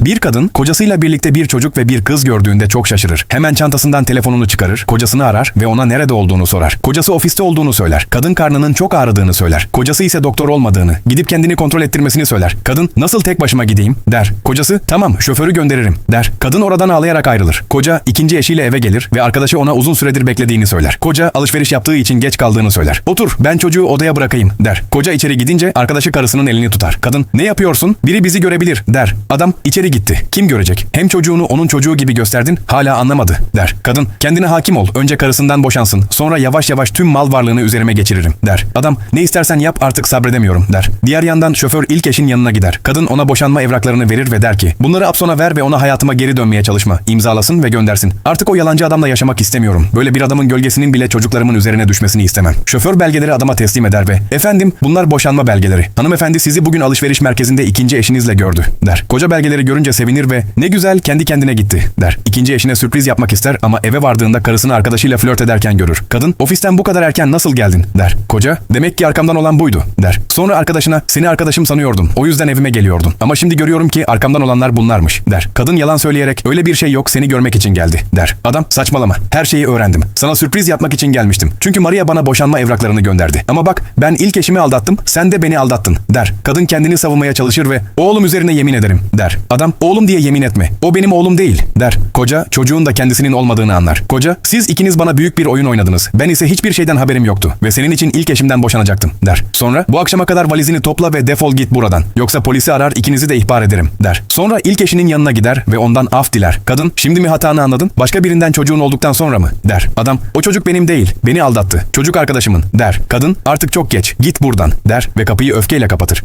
Bir kadın kocasıyla birlikte bir çocuk ve bir kız gördüğünde çok şaşırır. Hemen çantasından telefonunu çıkarır, kocasını arar ve ona nerede olduğunu sorar. Kocası ofiste olduğunu söyler. Kadın karnının çok ağrıdığını söyler. Kocası ise doktor olmadığını, gidip kendini kontrol ettirmesini söyler. Kadın nasıl tek başıma gideyim der. Kocası tamam şoförü gönderirim der. Kadın oradan ağlayarak ayrılır. Koca ikinci eşiyle eve gelir ve arkadaşı ona uzun süredir beklediğini söyler. Koca alışveriş yaptığı için geç kaldığını söyler. Otur ben çocuğu odaya bırakayım der. Koca içeri gidince arkadaşı karısının elini tutar. Kadın ne yapıyorsun? Biri bizi görebilir der. Adam içeri gitti. Kim görecek? Hem çocuğunu onun çocuğu gibi gösterdin hala anlamadı der. Kadın kendine hakim ol. Önce karısından boşansın. Sonra yavaş yavaş tüm mal varlığını üzerime geçiririm der. Adam ne istersen yap artık sabredemiyorum der. Diğer yandan şoför ilk eşin yanına gider. Kadın ona boşanma evraklarını verir ve der ki bunları Apson'a ver ve ona hayatıma geri dönmeye çalışma. İmzalasın ve göndersin. Artık o yalancı adamla yaşamak istemiyorum. Böyle bir adamın gölgesinin bile çocuklarımın üzerine düşmesini istemem. Şoför belgeleri adama teslim eder ve efendim bunlar boşanma belgeleri. Hanımefendi sizi bugün alışveriş merkezinde ikinci eşinizle gördü der. Koca belgeleri görünce sevinir ve ne güzel kendi kendine gitti der. İkinci eşine sürpriz yapmak ister ama eve vardığında karısını arkadaşıyla flört ederken görür. Kadın ofisten bu kadar erken nasıl geldin der. Koca demek ki arkamdan olan buydu der. Sonra arkadaşına seni arkadaşım sanıyordum. O yüzden evime geliyordun. Ama şimdi görüyorum ki arkamdan olanlar bunlarmış der. Kadın yalan söyleyerek öyle bir şey yok seni görmek için geldi der. Adam saçmalama. Her şeyi öğrendim. Sana sürpriz yapmak için gelmiştim. Çünkü Maria bana boşanma evraklarını gönderdi. Ama bak ben ilk eşimi aldattım. Sen de beni aldattın der. Kadın kendini savunmaya çalışır ve oğlum üzerine yemin ederim der. Adam oğlum diye yemin etme. O benim oğlum değil der. Koca çocuğun da kendisinin olmadığını anlar. Koca siz ikiniz bana büyük bir oyun oynadınız. Ben ise hiçbir şeyden haberim yoktu. Ve senin için ilk eşimden boşanacaktım der. Sonra bu akşama kadar valizini topla ve defol git buradan. Yoksa polisi arar ikinizi de ihbar ederim der. Sonra ilk eşinin yanına gider ve ondan af diler. Kadın şimdi mi hatanı anladın? Başka birinden çocuğun olduktan sonra mı? der. Adam o çocuk benim değil. Beni aldattı. Çocuk arkadaşımın der. Kadın artık çok geç. Git buradan der ve kapıyı öfkeyle kapatır.